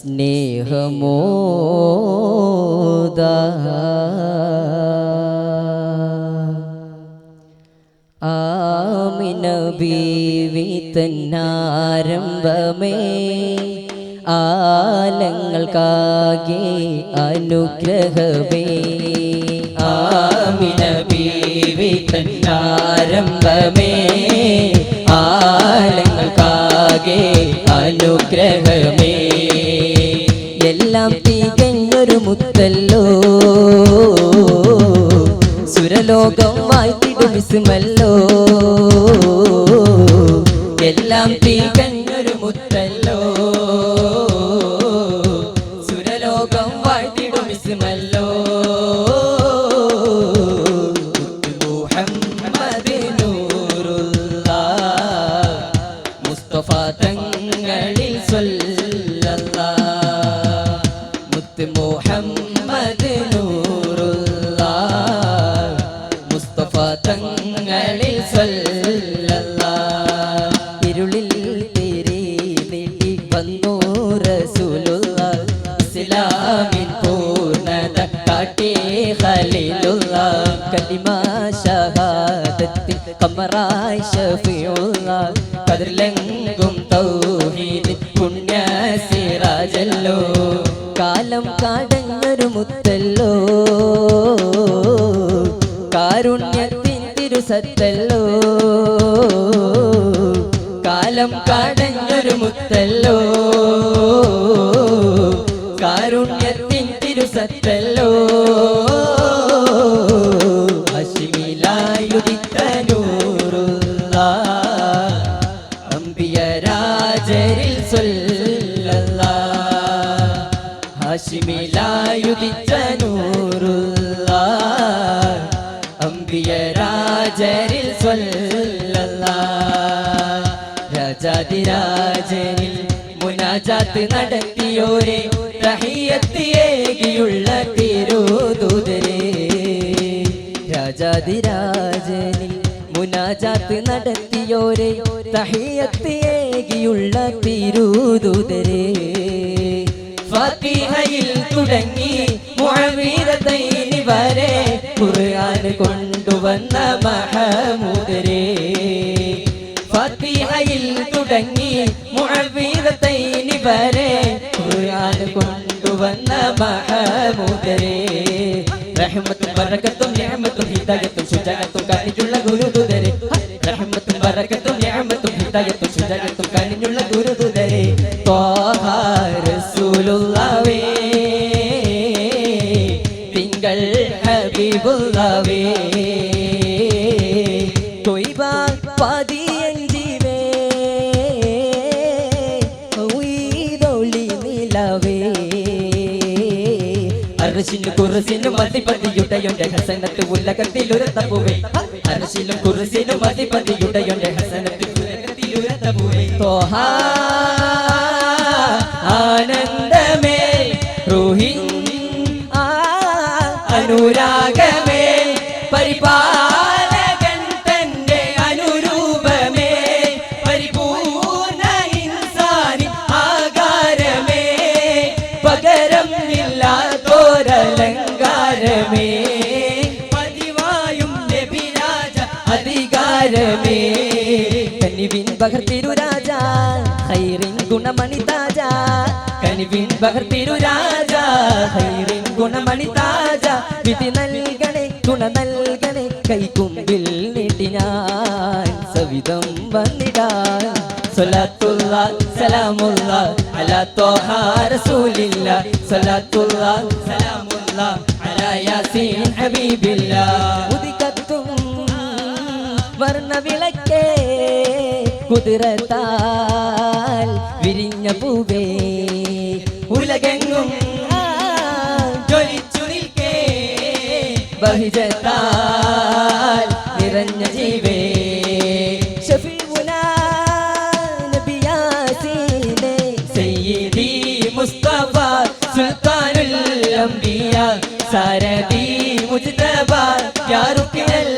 സ്നേഹമോദ. ആമിന ബീവി തന്നാരംഭമേ ആലങ്ങൾക്കാകെ അനുഗ്രഹമേ. ആമിന ബീവി തന്നാരംഭമേ ആലങ്ങൾക്കാകെ അനുഗ്രഹമേ. എല്ലാം തികഞ്ഞൊരു മുത്തല്ലോ. സുരലോകം വാഴ്ത്തിടും വിസ്മല്ലോ. എല്ലാം തികഞ്ഞൊരു മുത്തല്ലോ. സുരലോകം വാഴ്ത്തിടും വിസ്മല്ലോ. മുസ്തഫ തങ്ങളിൽ സ്വല്ലല്ലാ മുഹമ്മദ് നൂറുള്ള മുസ്തഫ തങ്ങളിൽ ഇരുളിൽ തിരി നീട്ടി വന്നു റസൂലുള്ള ഇസ്ലാമിൻ പൂർണത കാട്ടി ഖലീലുള്ള കലിമ ഷഹാദത്തിൽ കമറായി ഷഫിയുള്ള കതിർലെങ്കും തൗഹീദ് മുത്തല്ലോ. കാരുണ്യത്തിൻ തിരുസത്തല്ലോ. കാലം കടഞ്ഞൊരു മുത്തല്ലോ. കാരുണ്യത്തിൻ തിരുസത്തല്ലോ. രാജാതിരാജനിൽ മുനാജാത്ത് നടത്തിയോരെ പ്രഹിയത്തിയേകിയുള്ള തിരുദൂതരെ. രാജാതിരാജനിൽ മുനാജാത്ത് നടത്തിയോരെ തഹിയത്തിയേകിയുള്ള തിരുദൂതരെ. ഫാത്തിഹയിൽ തുടങ്ങി മുഅവീറത്തൈനി വരെ ഖുർആൻ കൊണ്ടുവന്ന മഹമൂദരെ. ഫാത്തിഹയിൽ തുടങ്ങി മുഴവീരത്തൈനി വരെ ഖുർആൻ കൊണ്ടുവന്ന മഹമൂദരെ. റഹ്മത്തും ബറക്കത്തും നിഅമത്തും ഹിദായത്തും ശുജാഅത്തും കാണിച്ചുള്ള ഗുരുദൂതരെ റഹ്മത്തും ബറക്കത്തും നിഅമത്തും ഹിദായത്തും ശുജാഅത്തും നിലവേ അർശിലും കുറുസിനും മതിപതിയുടയുണ്ട് ഹസനത്ത് ഉലകത്തിൽ ഒരു തപ്പുവേ അർശിലും കുറുസിനും ഉലകത്തിൽ ഒരു തപ്പുവേ തോഹ ആനന്ദമേ ആ ബഹർ തിരുരാജ ഹൈറിൻ ഗുണമണി താജ കനിവിൻ ബഹർ തിരുരാജ ഹൈറിൻ ഗുണമണി താജ വിധി നൽകണേ ഗുണ നൽകണേ കൈക്കുമ്പിൽ നീട്ടി ഞാൻ സവിധം വന്നിടാൻ. സ്വലാത്തുള്ള സലാമുള്ള അലാ തോഹ റസൂലില്ല. സ്വലാത്തുള്ള സലാമുള്ള അലാ യാസീൻ ഹബീബില്ല. ഉദികത്തും വർണവിളക്കേ കുതിരത്താൽ വിരിഞ്ഞ പൂവേ ഉലകെങ്ങും ജ്വലിച്ചു നിൽക്കേ. ബഹിജത്താൽ നിറഞ്ഞ ജീവേ. മുസ്തഫ സുൽത്താനുൽ അംബിയ സാരദി യാ റുക്കിനൽ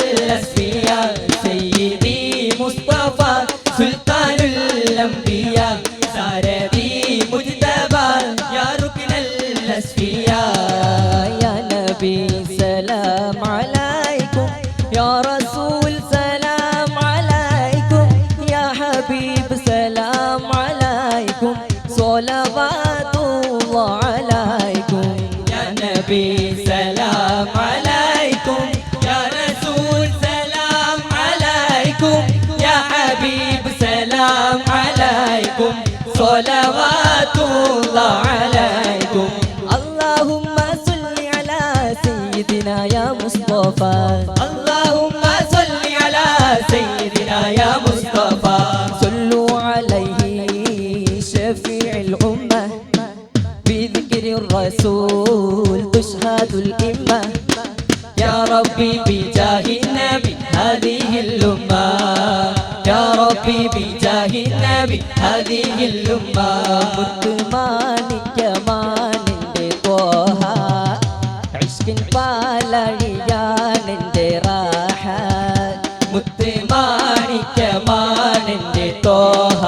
صلوات الله عليكم. اللهم صل على سيدنا يا مصطفى. اللهم صل على سيدنا يا مصطفى. صلوا عليه شفيع الأمة. بذكر الرسول تشهد الإمة. يا ربي بجاه ബീബി ജാഹിദ് നബി ഹദിയിൽ ഉമ്മ മുത്തു മാണിക്യമാണെന്റെ പോഹ. ഇഷ്കിൻ പാലഴിയാണെന്റെ റാഹ. മുത്തു മാണിക്യമാണെന്റെ തോഹ.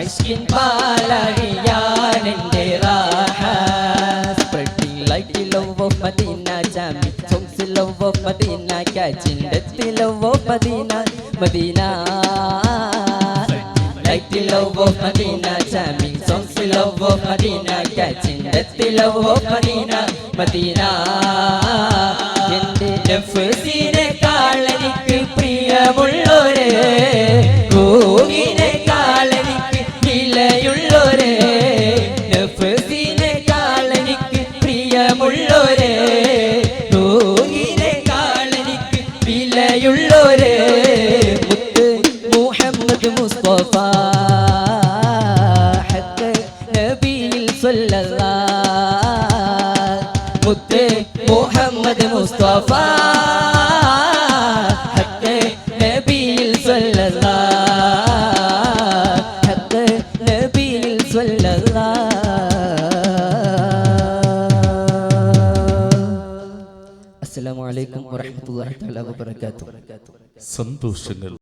ഇഷ്കിൻ പാലഴിയാണെന്റെ റാഹ. സ്പ്രെഡിലകിലോ മദീന ജാമി ചോംസിലോ മദീന കാച്ചിന്റെ തിലോ Madina Madina love of Medina Jamming songs we love of Medina Catching that we love of Medina Medina എന്റെ നഫ്സിനെക്കാൾ എനിക്ക് പ്രിയമുള്ളൊരു മുത്ത് മുഹമ്മദ് മുസ്തഫ. സന്തോഷങ്ങൾ.